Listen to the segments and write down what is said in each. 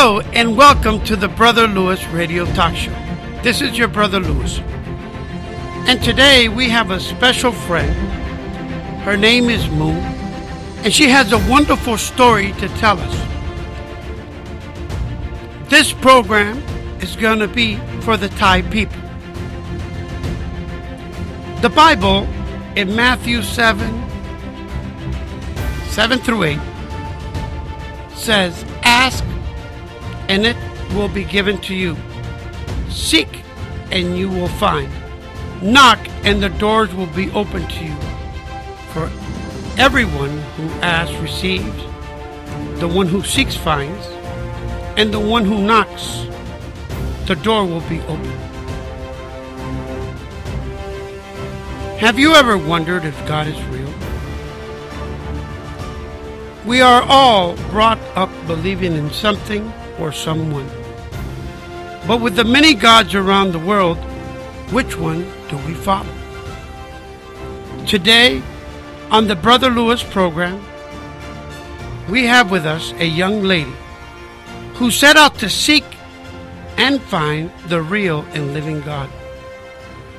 Hello, and welcome to the Brother Lewis Radio Talk Show. This is your Brother Lewis. And today we have a special friend. Her name is Moon, and she has a wonderful story to tell us. This program is going to be for the Thai people. The Bible in Matthew 7 7 through 8 says, Ask and it will be given to you. Seek and you will find. Knock and the doors will be open to you. For everyone who asks receives, the one who seeks finds, and the one who knocks, the door will be open. Have you ever wondered if God is real? We are all brought up believing in something or someone. But with the many gods around the world, which one do we follow? Today, on the Brother Lewis program, we have with us a young lady who set out to seek and find the real and living God.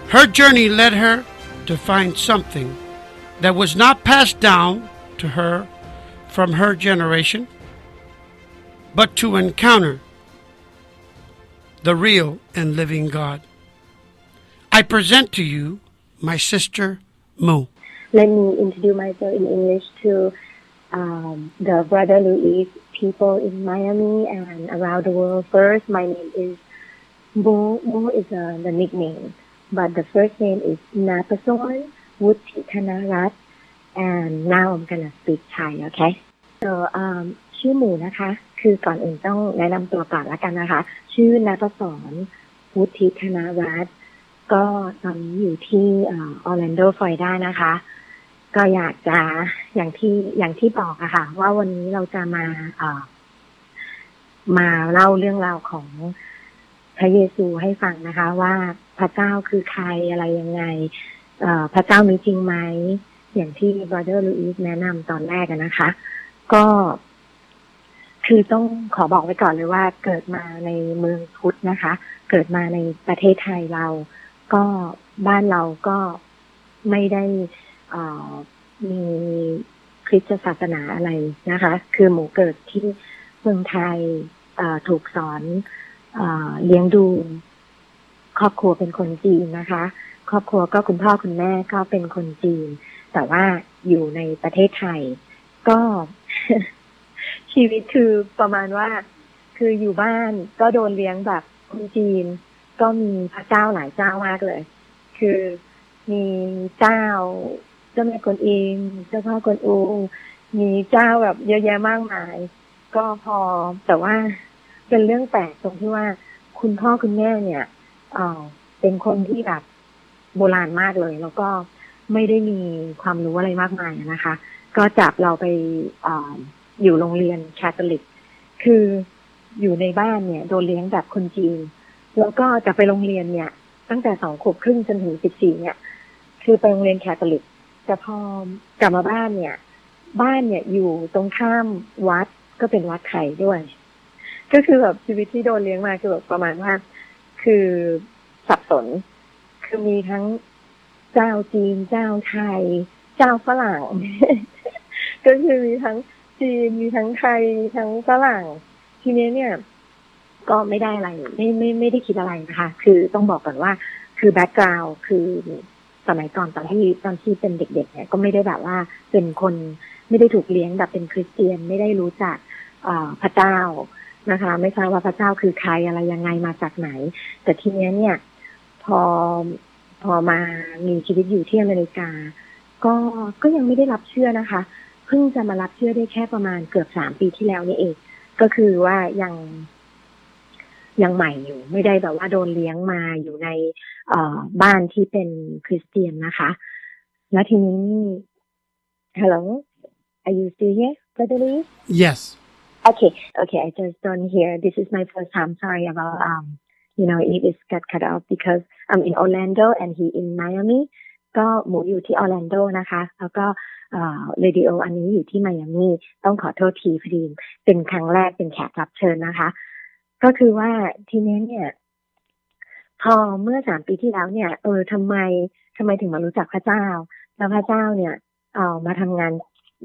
Her journey led her to find something that was not passed down to her from her generation, but to encounter the real and living God. I present to you my sister Moo. Let me introduce myself in English to um, the Brother Louis people in Miami and around the world. First, my name is Mo. Mo is uh, the nickname, but the first name is Napason Wuthitanarat, and now I'm gonna speak Thai. Okay. So um, ชื่อหมูนะคะ คือก่อนอื่นต้องแนะนำตัวก่อนละกันนะคะ ชื่อนาปสอนวุฒิธนารัตน์ก็ตอนนี้อยู่ที่ออร์แลนโดฟลอริดานะคะ ก็อยากจะอย่างที่อย่างที่บอกอะค่ะ ว่าวันนี้เราจะมาเอ่อมาเล่าเรื่องราวของพระเยซูให้ฟังนะคะ ว่าพระเจ้าคือใครอะไรยังไงเอพระเจ้ามีจริงไหมอย่างที่บรอเดอร์ลูอิสแนะนำตอนแรกนะคะ ก็ คือต้องขอบอกไว้ก่อนเลยว่าเกิดมาในเมืองพุทธนะคะ เกิดมาในประเทศไทยเรา ก็บ้านเราก็ไม่ได้มีคริสตศาสนาอะไรนะคะ คือหมูเกิดที่เมืองไทยถูกสอนอเลี้ยงดูครอบครัวเป็นคนจีนนะคะ ครอบครัวก็คุณพ่อคุณแม่ก็เป็นคนจีน แต่ว่าอยู่ในประเทศไทย ก็ ชีวิตคือประมาณว่า คืออยู่บ้านก็โดนเลี้ยงแบบคนจีน ก็มีพระเจ้าหลายเจ้ามากเลย คือมีเจ้าเจ้าแม่กวนอิมเจ้าพ่อกวนอูมีเจ้าแบบเยอะแยะมากมาย ก็พอแต่ว่าเป็นเรื่องแปลกตรงที่ว่าคุณพ่อคุณแม่เนี่ยเออเป็นคนที่แบบโบราณมากเลย แล้วก็ไม่ได้มีความรู้อะไรมากมายนะคะ ก็จับเราไป อยู่โรงเรียนคาทอลิก คืออยู่ในบ้านเนี่ย โดนเลี้ยงแบบคนจีน แล้วก็จะไปโรงเรียนเนี่ย ตั้งแต่สองขวบครึ่งจนถึงสิบสี่เนี่ย คือไปโรงเรียนแคทอลิก แต่พอกลับมาบ้านเนี่ย บ้านเนี่ยอยู่ตรงข้ามวัดก็เป็นวัดไทยด้วย ก็คือแบบชีวิตที่โดนเลี้ยงมาคือแบบประมาณว่า คือสับสน คือมีทั้งเจ้าจีน เจ้าไทย เจ้าฝรั่ง ก็คือมีทั้ง จีนมีทั้งไทยมีทั้งฝรั่ง ทีนี้เนี่ย ก็ไม่ได้อะไรไม่ไม่ไม่ได้คิดอะไรนะคะ คือต้องบอกก่อนว่า คือแบ็กกราวด์คือสมัยก่อนตอนที่ตอนที่เป็นเด็ก ๆ เนี่ยก็ไม่ได้แบบว่าเป็นคนไม่ได้ถูกเลี้ยงแบบเป็นคริสเตียนไม่ได้รู้จักพระเจ้านะคะ ไม่ทราบว่าพระเจ้าคือใครอะไรยังไงมาจากไหน แต่ทีนี้เนี่ย พอพอมามีชีวิตอยู่ที่อเมริกา ก็ก็ยังไม่ได้รับเชื่อนะคะ เพิ่งจะมารับเชื่อได้แค่ประมาณเกือบสามปีที่แล้วนี่เอง ก็คือว่ายังยังใหม่อยู่ ไม่ได้แบบว่าโดนเลี้ยงมาอยู่ในเอ่อบ้านที่เป็นคริสเตียนนะคะ แล้วทีนี้ Hello Are you still here Brother Lee Yes. Okay, okay, I just don't hear. This is my first time. Sorry about um, you know, it is got cut off because I'm in Orlando and he in Miami. ก็หมูอยู่ที่ออร์แลนโดนะคะ แล้วก็เรดิโออันนี้อยู่ที่ไมอามี่ต้องขอโทษทีพอดีเป็นครั้งแรกเป็นแขกรับเชิญนะคะ ก็คือว่าทีนี้เนี่ย พอเมื่อสามปีที่แล้วเนี่ย เออทำไมทำไมถึงมารู้จักพระเจ้า แล้วพระเจ้าเนี่ย เออมาทำงาน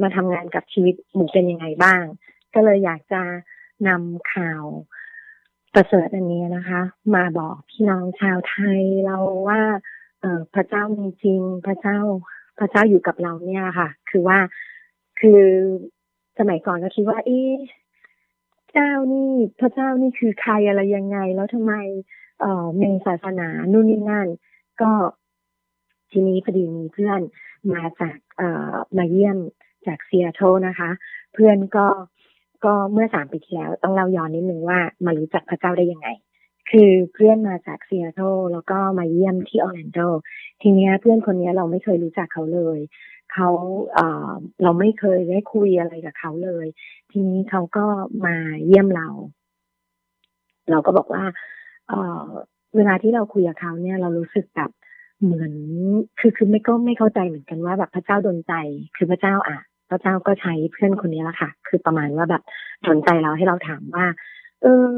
มาทำงานกับชีวิตหมูเป็นยังไงบ้าง ก็เลยอยากจะนำข่าวประเสริฐอันนี้นะคะ มาบอกพี่น้องชาวไทยเราว่า พระเจ้ามีจริงพระเจ้า พระเจ้าอยู่กับเราเนี่ยค่ะ คือว่าคือสมัยก่อนก็คิดว่า เอ๊ะเจ้านี่พระเจ้านี่คือใครอะไรยังไง แล้วทำไม เอ่อมีศาสนานู่นนี่นั่น ก็ทีนี้พอดีมีเพื่อนมาจากเอ่อมาเยี่ยมจากเซียโตนะคะ เพื่อนก็ก็เมื่อสามปีที่แล้ว ต้องเล่าย้อนนิดนึงว่ามารู้จักพระเจ้าได้ยังไง คือเพื่อนมาจากเซียโตรแล้วก็มาเยี่ยมที่ออร์แลนโดทีเนี้ยเพื่อนคนนี้เราไม่เคยรู้จักเขาเลยเขาเออเราไม่เคยได้คุยอะไรกับเขาเลย ทีนี้เขาก็มาเยี่ยมเรา เราก็บอกว่าเออเวลาที่เราคุยกับเขาเนี่ย เรารู้สึกแบบเหมือน คือคือไม่ก็ไม่เข้าใจเหมือนกันว่าแบบพระเจ้าดนใจ คือพระเจ้าอะ พระเจ้าก็ใช้เพื่อนคนนี้ละค่ะ คือประมาณว่าแบบสนใจเราให้เราถามว่า เออ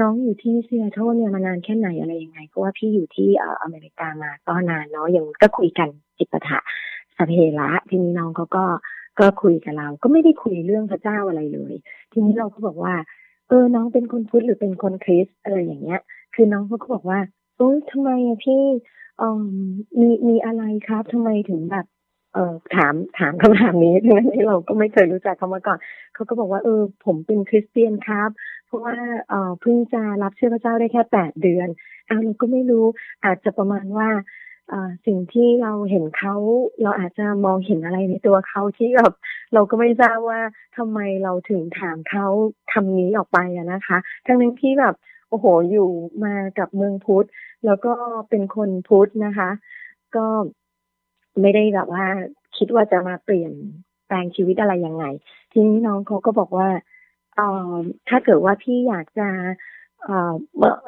น้องอยู่ที่เซียโตรเนี่ยมานานแค่ไหนอะไรยังไงเพราะว่าพี่อยู่ที่เออเมริกามาก็นานเนาะยังก็คุยกันจิตปะทะสเพระทีนี้น้องเขาก็ก็คุยกับเรา ก็ไม่ได้คุยเรื่องพระเจ้าอะไรเลย ทีนี้เราก็บอกว่า เออน้องเป็นคนพุทธหรือเป็นคนคริสอะไรอย่างเงี้ย คือน้องเขาก็บอกว่าโอ้ยทำไมอะพี่เออมีมีอะไรครับทำไมถึงแบบ เออถามถามคำถามนี้ทั้งที่เราก็ไม่เคยรู้จักเขามาก่อนเขาก็บอกว่าเออผมเป็นคริสเตียนครับ เพราะว่าเออเพิ่งจะรับเชื่อพระเจ้าได้แค่แปดเดือนอ้าเราก็ไม่รู้อาจจะประมาณว่าสิ่งที่เราเห็นเขาเราอาจจะมองเห็นอะไรในตัวเขาที่แบบเราก็ไม่ทราบว่าทำไมเราถึงถามเขาคำนี้ออกไปอะนะคะ ทั้งนั้นที่แบบโอ้โหอยู่มากับเมืองพุทธแล้วก็เป็นคนพุทธนะคะ ก็ ไม่ได้แบบว่าคิดว่าจะมาเปลี่ยนแปลงชีวิตอะไรยังไง ทีนี้น้องเขาก็บอกว่าเออถ้าเกิดว่าพี่อยากจะเออ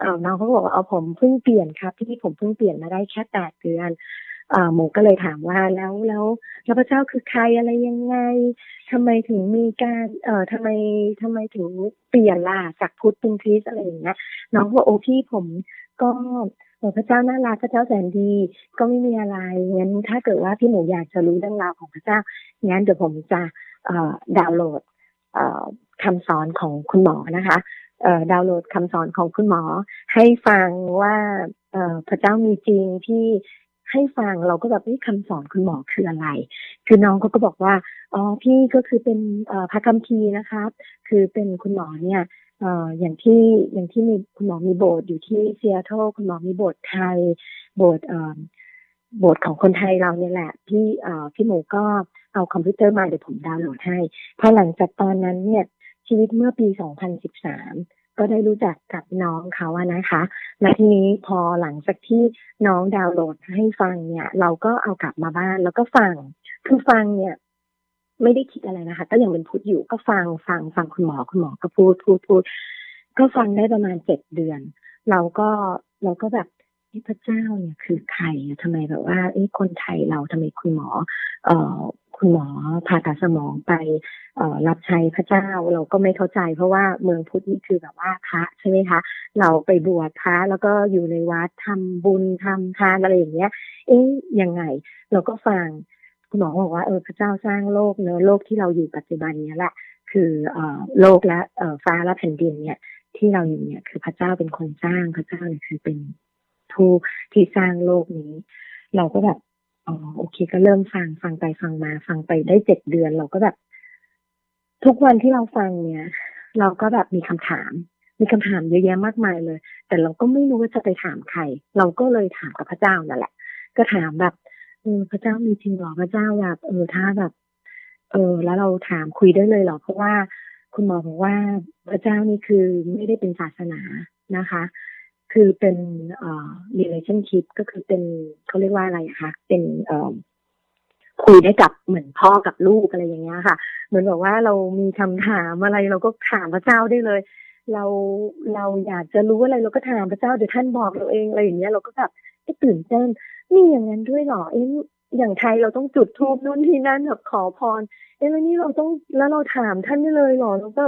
เออน้องเขาบอกว่าเอาผมเพิ่งเปลี่ยนครับที่ผมเพิ่งเปลี่ยนมาได้แค่แปดเดือนเออหมูก็เลยถามว่าแล้วแล้วแล้วพระเจ้าคือใครอะไรยังไงทำไมถึงมีการเอ่อทำไมทำไมถึงเปลี่ยนล่ะจากพุทธเป็นคริสอะไรอย่างเงี้ยน้องบอกโอ้พี่ผมก็ พระเจ้าน่ารักพระเจ้าแสนดีก็ไม่มีอะไรงั้นถ้าเกิดว่าพี่หมูอยากจะรู้เรื่องราวของพระเจ้างั้นเดี๋ยวผมจะดาวน์โหลดเอ่อคำสอนของคุณหมอนะคะดาวน์โหลดคำสอนของคุณหมอ ให้ฟังว่าพระเจ้ามีจริงที่ให้ฟังเราก็แบบนี่คำสอนคุณหมอคืออะไร คือน้องก็ก็บอกว่าอ๋อพี่ก็คือเป็นพระคัมภีร์นะครับ คือเป็นคุณหมอเนี่ย อย่างที่อย่างที่มีคุณหมอมีโบสถ์อยู่ที่เซียโตคุณหมอมีโบสถ์ไทย โบสถ์โบสถ์ของคนไทยเราเนี่ยแหละพี่เอพี่หมูก็เอาคอมพิวเตอร์มาเดี๋ยวผมดาวน์โหลดให้พอหลังจากตอนนั้นเนี่ยชีวิตเมื่อปี 2013 ก็ได้รู้จักกับน้องเขาอะนะคะและทีนี้พอหลังจากที่น้องดาวน์โหลดให้ฟังเนี่ย เราก็เอากลับมาบ้านแล้วก็ฟังคือฟังเนี่ย ไม่ได้คิดอะไรนะคะ ก็ยังเป็นพูดอยู่ก็ฟังฟังฟังคุณหมอคุณหมอก็พูดพูดพูดก็ฟังได้ประมาณเจ็ดเดือน เราก็เราก็แบบพระเจ้าเนี่ยคือใครทำไมแบบว่าเอ้คนไทยเราทำไมคุณหมอ เอ่อคุณหมอผ่าตัดสมองไปรับใช้พระเจ้าเราก็ไม่เข้าใจ เพราะว่าเมืองพุทธนี่คือแบบว่าพระใช่ไหมคะเราไปบวชพระแล้วก็อยู่ในวัดทำบุญทำทานอะไรอย่างเงี้ย เอ๊ยยังไง เราก็ฟัง คุณหมอบอกว่าเออพระเจ้าสร้างโลกเนอะโลกที่เราอยู่ปัจจุบันนี้แหละคือเอ่อโลกและเอ่อฟ้าและแผ่นดินเนี่ยที่เราอยู่เนี่ยคือพระเจ้าเป็นคนสร้างพระเจ้าเนี่ยคือเป็นผู้ที่สร้างโลกนี้ เราก็แบบอ๋อโอเค ก็เริ่มฟังฟังไปฟังมา ฟังไปได้เจ็ดเดือน เราก็แบบ ทุกวันที่เราฟังเนี่ย เราก็แบบมีคำถาม มีคำถามเยอะแยะมากมายเลย แต่เราก็ไม่รู้ว่าจะไปถามใคร เราก็เลยถามกับพระเจ้านั่นแหละ ก็ถามแบบ ออพระเจ้ามีจริงหรอพระเจ้าแบบเออถ้าแบบ เออ แล้วเราถามคุยได้เลยหรอเพราะว่าคุณหมอบอกว่าพระเจ้านี่คือไม่ได้เป็นศาสนานะคะ คือเป็นเอ่อ relationship ก็คือเป็นเขาเรียกว่าอะไรคะเป็นเอ่อคุยได้กับเหมือนพ่อกับลูกอะไรอย่างเงี้ยค่ะ เหมือนบอกว่าเรามีคำถามอะไรเราก็ถามพระเจ้าได้เลย เราเราอยากจะรู้อะไรเราก็ถามพระเจ้าเดี๋ยวท่านบอกเราเองอะไรอย่างเงี้ยเราก็แบบตื่นเต้น มีอย่างนั้นด้วยเหรอเอ๊ะอย่างไทยเราต้องจุดธูปนู่นที่นั่นแบบขอพร เอ๊ะแล้วนี่เราต้องแล้วเราถามท่านได้เลยเหรอแล้วก็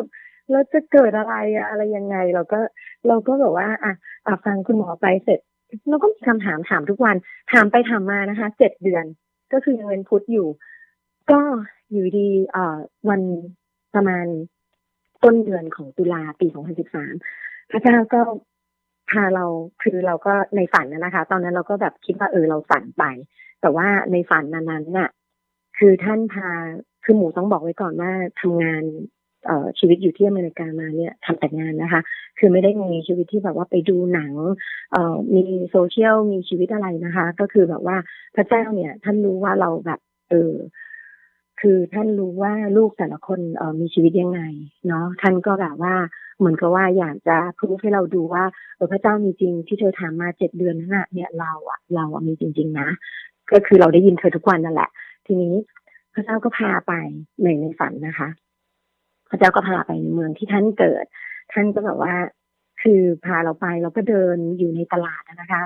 แล้วจะเกิดอะไรอะอะไรยังไง เราก็เราก็แบบว่า อะอะฟังคุณหมอไปเสร็จเราก็มีคำถามถามทุกวัน ถามไปถามมานะคะเจ็ดเดือน ก็คือยังเป็นพุทธอยู่ ก็อยู่ดีเอ่อวันประมาณต้นเดือนของตุลาปี 2013 พระเจ้าก็ พาเราคือเราก็ในฝันนะคะ ตอนนั้นเราก็แบบคิดว่าเออเราฝันไป แต่ว่าในฝันนั้นน่ะ คือท่านพาคือหมูต้องบอกไว้ก่อนว่าทำงานเอ่อชีวิตอยู่ที่อเมริกามาเนี่ยทำแต่งานนะคะ คือไม่ได้มีชีวิตที่แบบว่าไปดูหนังเอ่อมีโซเชียลมีชีวิตอะไรนะคะ ก็คือแบบว่าพระเจ้าเนี่ย ท่านรู้ว่าเราแบบเออคือท่านรู้ว่าลูกแต่ละคนเอ่อมีชีวิตยังไง เนาะท่านก็แบบว่า เหมือนกับว่าอยากจะพูดให้เราดูว่าเออพระเจ้ามีจริงที่เธอถามมาเจ็ดเดือนนั้นน่ะเนี่ยเราอะเราอะมีจริง ๆ นะ ก็คือเราได้ยินเธอทุกวันนั่นแหละ ทีนี้พระเจ้าก็พาไปในในฝันนะคะ พระเจ้าก็พาไปในเมืองที่ท่านเกิด ท่านก็แบบว่า คือพาเราไปเราก็เดินอยู่ในตลาดนะคะ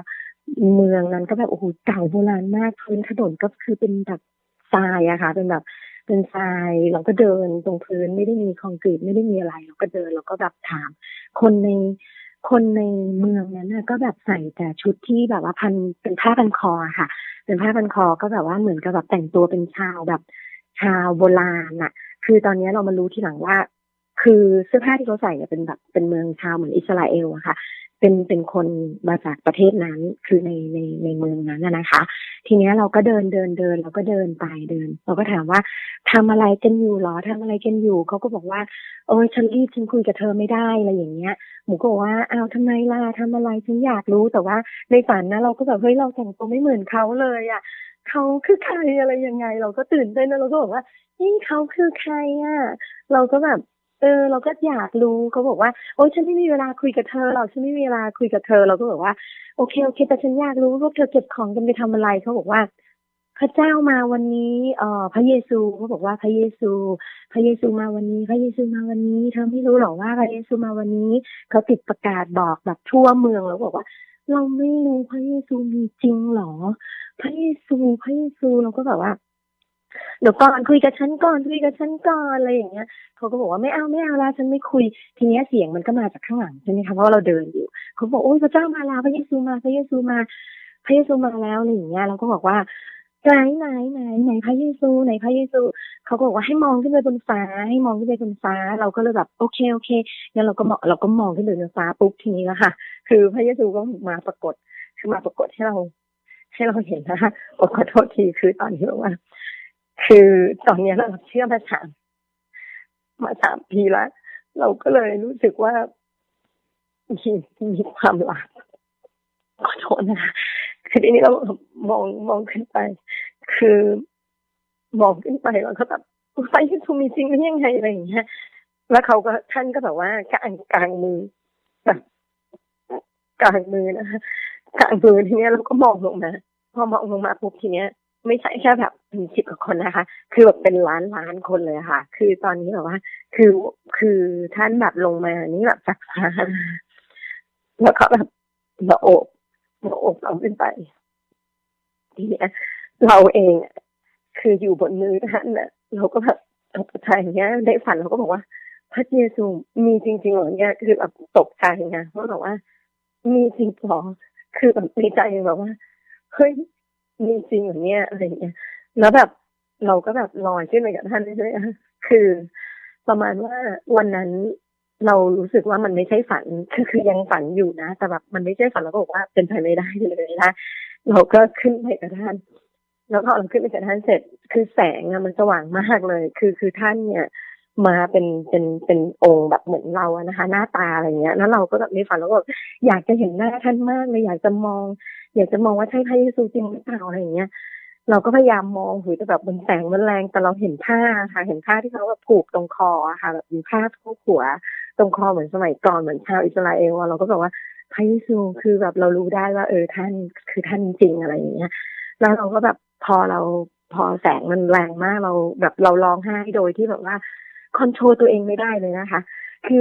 เมืองนั้นก็แบบโอ้โหเก่าโบราณมากพื้นถนนก็คือเป็นแบบทรายอะค่ะ เป็นแบบ เป็นทรายเราก็เดินตรงพื้นไม่ได้มีคอนกรีตไม่ได้มีอะไร เราก็เดินเราก็แบบถาม คนในคนในเมืองนั้นน่ะก็แบบใส่แต่ชุดที่แบบว่าพันเป็นผ้าพันคอค่ะ เป็นผ้าพันคอก็แบบว่าเหมือนกับแบบแต่งตัวเป็นชาวแบบชาวโบราณน่ะ คือตอนนี้เรามารู้ทีหลังว่า คือเสื้อผ้าที่เขาใส่เนี่ยเป็นแบบเป็นเมืองชาวเหมือนอิสราเอลอะค่ะ เป็นเป็นคนมาจากประเทศนั้นคือในในในเมืองนั้นนะคะ ทีเนี้ยเราก็เดินเดินเดินเราก็เดินไปเดิน เราก็ถามว่าทำอะไรกันอยู่หรอทำอะไรกันอยู่เขาก็บอกว่า โอ้ยฉันรีบฉันคุยกับเธอไม่ได้อะไรอย่างเงี้ยหมูก็บอกว่าอ้าวทำไมล่ะทำอะไรฉันอยากรู้แต่ว่าในฝันนะเราก็แบบเฮ้ยเราแต่งตัวไม่เหมือนเขาเลยอะเขาคือใครอะไรยังไง เราก็ตื่นเต้นนะเราก็บอกว่านี่เขาคือใครอะ เราก็แบบ เออ เราก็อยากรู้เขาบอกว่า โอ้ยฉันไม่มีเวลาคุยกับเธอหรอกฉันไม่มีเวลาคุยกับเธอ เราก็บอกว่าโอเคโอเค แต่ฉันอยากรู้ว่าเธอเก็บของกันไปทำอะไรเขาบอกว่าพระเจ้ามาวันนี้เอ่อพระเยซูเขาบอกว่าพระเยซู พระเยซูมาวันนี้ พระเยซูมาวันนี้ เธอไม่รู้หรอว่าพระเยซูมาวันนี้เขาติดประกาศบอกแบบทั่วเมืองแล้วบอกว่า เราไม่รู้พระเยซูมีจริงหรอ พระเยซูพระเยซูเราก็แบบว่า เดี๋ยวก่อนคุยกับฉันก่อนคุยกับฉันก่อนอะไรอย่างเงี้ยเขาก็บอกว่าไม่เอาไม่เอาละฉันไม่คุย ทีเนี้ยเสียงมันก็มาจากข้างหลังใช่ไหมคะเพราะว่าเราเดินอยู่เขาบอกโอ้ยพระเจ้ามาแล้วพระเยซูมาพระเยซูมาพระเยซูมาแล้วอะไรอย่างเงี้ยเราก็บอกว่าไหนไหนไหนไหนพระเยซูไหนพระเยซูเขาก็บอกว่าให้มองขึ้นไปบนฟ้า ให้มองขึ้นไปบนฟ้า เราก็เลยแบบโอเคโอเคงั้นเราก็มองเราก็มองขึ้นไปบนฟ้าปุ๊บทีนี้แล้วค่ะ คือพระเยซูก็มาปรากฏคือมาปรากฏให้เราให้เราเห็นนะคะขอโทษทีคือตอนที่ว่า คือตอนนี้เราเชื่อมาสามมาสามปีแล้ว เราก็เลยรู้สึกว่ามีมีความรักขอโทษนะคะคือทีนี้เรามองมองขึ้นไป คือมองขึ้นไปแล้วก็แบบไฟที่ทูมีจริงได้ยังไงอะไรอย่างเงี้ยแล้วเขาก็ท่านก็แบบว่ากางกลางมือแบบกลางมือนะคะกลางมือทีเนี้ยเราก็มองลงมาพอมองลงมาปุ๊บทีเนี้ย ไม่ใช่แค่แบบมีสิบกว่าคนนะคะ คือแบบเป็นล้านล้านคนเลยค่ะ คือตอนนี้แบบว่า คือคือท่านแบบลงมานี่แบบจากฟ้าแล้วก็แบบมาโอบมาโอบเราขึ้นไปทีเนี้ยเราเองคืออยู่บนมือท่านน่ะ เราก็แบบตกใจอย่างเงี้ยในฝันเราก็บอกว่า พระเยซูมีจริงๆเหรอเนี่ยคือแบบตกใจไงเพราะแบบว่า มีจริงหรอคือแบบในใจแบบว่าเฮ้ย มีจริงเหรอเนี่ยอะไรอย่างเงี้ยแล้วแบบเราก็แบบลอยขึ้นไปกับท่านเรื่อยๆคือ ประมาณว่าวันนั้นเรารู้สึกว่ามันไม่ใช่ฝันคือคือยังฝันอยู่นะ แต่แบบมันไม่ใช่ฝันเราก็บอกว่าเป็นไปไม่ได้เลยนะเราก็ขึ้นไปกับท่าน แล้วพอเราขึ้นไปกับท่านเสร็จ คือแสงอะมันสว่างมากเลย คือคือท่านเนี่ย มาเป็นเป็นเป็นองค์แบบเหมือนเราอะนะคะ หน้าตาอะไรเงี้ย แล้วเราก็แบบในฝันเราก็อยากจะเห็นหน้าท่านมากเลยอยากจะมอง อยากจะมองว่าใช่พระเยซูจริงหรือเปล่าอะไรเงี้ย เราก็พยายามมองหูแต่แบบมันแสงมันแรงแต่เราเห็นผ้าค่ะ เห็นผ้าที่เขาแบบผูกตรงคอค่ะ แบบมีผ้าทุกหัว ตรงคอเหมือนสมัยก่อนเหมือนชาวอิสราเอลเราก็แบบว่าพระเยซูคือแบบเรารู้ได้ว่าเออท่านคือท่านจริงอะไรอย่างเงี้ยแล้วเราก็แบบพอเราพอแสงมันแรงมากเราแบบเราร้องไห้โดยที่แบบว่า คอนโทรลตัวเองไม่ได้เลยนะคะ คือ